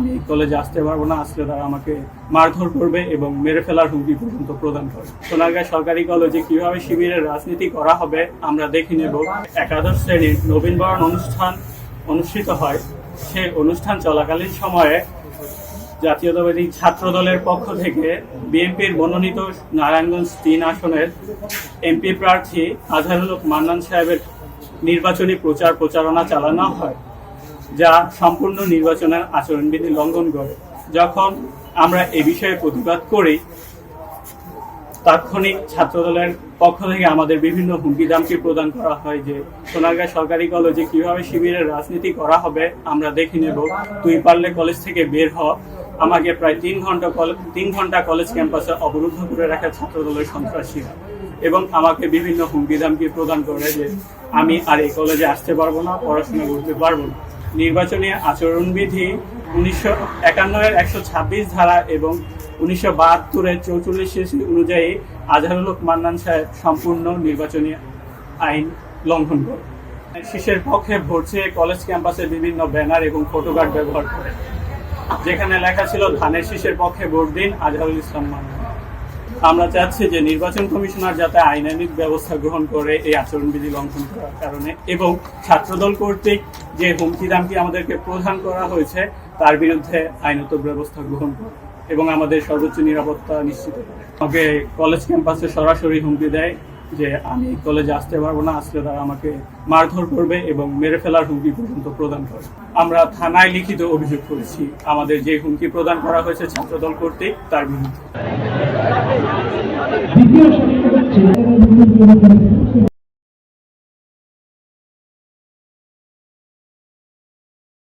আমি কলেজে আসতে পারব না, আসলে তারা আমাকে মারধর করবে এবং মেরে ফেলার হুমকি পর্যন্ত প্রদান করবে সোনারগাঁ সরকারি কলেজে কীভাবে শিবিরের রাজনীতি করা হবে, আমরা দেখে নেব। একাদশ শ্রেণির নবীনবরণ অনুষ্ঠান অনুষ্ঠিত হয়। সে অনুষ্ঠান চলাকালীন সময়ে জাতীয়তাবাদী ছাত্র দলের পক্ষ থেকে বিএনপির মনোনীত নারায়ণগঞ্জ তিন আসনের এমপি প্রার্থী আজহারুল মান্নান সাহেবের নির্বাচনী প্রচার প্রচারণা চালানো হয়। যা সম্পূর্ণ নির্বাচনের আচরণবিধি লঙ্ঘন করে। যখন আমরা এ বিষয়ে প্রতিবাদ করি, তাৎক্ষণিক ছাত্রদলের পক্ষ থেকে আমাদের বিভিন্ন হুমকি দামকি প্রদান করা হয় যে, সোনারগাঁ সরকারি কলেজে কীভাবে শিবিরের রাজনীতি করা হবে, আমরা দেখে নেব। তুই পারলে কলেজ থেকে বের হ। আমাকে প্রায় তিন ঘণ্টা তিন ঘণ্টা কলেজ ক্যাম্পাসে অবরুদ্ধ করে রাখে ছাত্রদলের সন্ত্রাসীরা। এবং আমাকে বিভিন্ন হুমকি দামকি প্রদান করে যে, আমি আর এই কলেজে আসতে পারব না, পড়াশোনা করতে পারব না। নির্বাচনী আচরণবিধি উনিশশো একান্ন এর একশো ছাব্বিশ ধারা এবং উনিশশো বাহাত্তরের চৌচল্লিশ অনুযায়ী আজহারুল হক মান্নান সাহেব সম্পূর্ণ নির্বাচনী আইন লঙ্ঘন করে শীষের পক্ষে ভোট চেয়ে কলেজ ক্যাম্পাসে বিভিন্ন ব্যানার এবং ফটোকার্ড ব্যবহার করে যেখানে লেখা ছিল, ধানের শীষের পক্ষে ভোট দিন আজহারুল ইসলাম মান্নান। আমরা চাচ্ছি যে নির্বাচন কমিশনার যাতে আইনানিক ব্যবস্থা গ্রহণ করে এই আচরণবিধি লঙ্ঘন করার কারণে এবং ছাত্রদল কর্তৃক যে হুমকি দামকি আমাদেরকে প্রদান করা হয়েছে, তার বিরুদ্ধে আইনত ব্যবস্থা গ্রহণ করে এবং আমাদের সর্বোচ্চ নিরাপত্তা নিশ্চিত করে আমাকে কলেজ ক্যাম্পাসে সরাসরি হুমকি দেয় যে, আমি কলেজে আসতে পারব না, আসলে তারা আমাকে মারধর করবে এবং মেরে ফেলার হুমকি পর্যন্ত প্রদান করে আমরা থানায় লিখিত অভিযোগ করেছি, আমাদের যে হুমকি প্রদান করা হয়েছে ছাত্রদল কর্তৃক, তার বিরুদ্ধে।